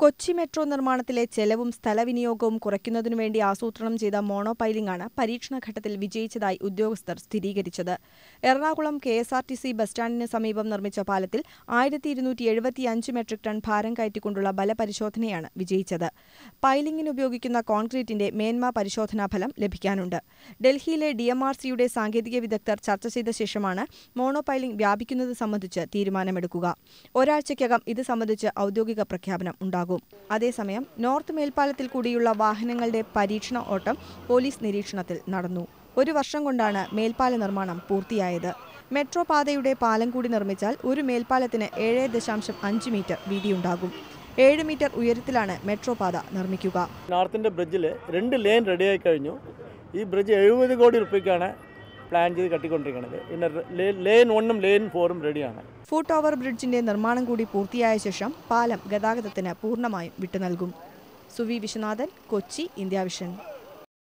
Kochi metro നിർമ്മാണത്തിലെ ചെലവും സ്ഥലവിനിയോഗവും കുറയ്ക്കുന്നതിനു വേണ്ടി ആസൂത്രണം ചെയ്ത മോണോ പൈലിംഗാണ് പരീക്ഷണഘട്ടത്തിൽ വിജയിച്ചതായി ഉദ്യോഗസ്ഥർ സ്ഥിരീകരിച്ചത്. Ernakulam K S R T C bus സ്റ്റാൻഡിന് സമീപം നിർമ്മിച്ച പാലത്തിൽ ആയിരത്തി ഇരുന്നൂറ്റി എഴുപത്തിയഞ്ച് മെട്രിക് ടൺ ഭാരം കയറ്റിക്കൊണ്ടുള്ള ബലപരിശോധനയാണ് വിജയിച്ചത്. പൈലിംഗിന് ഉപയോഗിക്കുന്ന കോൺക്രീറ്റിന്റെ മേന്മ പരിശോധനാ ഫലം ലഭിക്കാനുണ്ട്. ഡൽഹിയിലെ ഡി എം ആർ സിയുടെ സാങ്കേതിക വിദഗ്ധർ ചർച്ച ചെയ്ത ശേഷമാണ് മോണോ പൈലിംഗ് വ്യാപിക്കുന്നത് സംബന്ധിച്ച് തീരുമാനമെടുക്കുക. ഒരാഴ്ചയ്ക്കകം ഇത് സംബന്ധിച്ച് ഔദ്യോഗിക പ്രഖ്യാപനം ഉണ്ടാകും. അതേസമയം നോർത്ത് മേൽപ്പാലത്തിൽ കൂടിയുള്ള വാഹനങ്ങളുടെ പരീക്ഷണ ഓട്ടം പോലീസ് നിരീക്ഷണത്തിൽ നടന്നു. ഒരു വർഷം കൊണ്ടാണ് മേൽപ്പാല നിർമ്മാണം പൂർത്തിയായത്. മെട്രോ പാതയുടെ പാലം കൂടി നിർമ്മിച്ചാൽ ഒരു മേൽപ്പാലത്തിന് ഏഴ് ദശാംശം അഞ്ച് മീറ്റർ വീതിയുണ്ടാകും. ഏഴ് മീറ്റർ ഉയരത്തിലാണ് മെട്രോ പാത നിർമ്മിക്കുക. നോർത്തിന്റെ ബ്രിഡ്ജിൽ രണ്ട് ലെയിൻ റെഡിയായി കഴിഞ്ഞു. ഈ ബ്രിഡ്ജ് എഴുപത് കോടി റുപ്യക്കാണ് പ്ലാൻ ചെയ്ത് കട്ടിക്കൊണ്ടിരിക്കുന്നത് പിന്നെ ലെയിൻ ഒന്നും ലെയിൻ ഫോറും റെഡിയാണ് ഫുട് ഓവർ ബ്രിഡ്ജിന്റെ നിർമ്മാണം കൂടി പൂർത്തിയായ ശേഷം പാലം ഗതാഗതത്തിന് പൂർണമായും വിട്ടു നൽകും സുവി വിശ്വനാഥൻ കൊച്ചി ഇന്ത്യ വിഷൻ.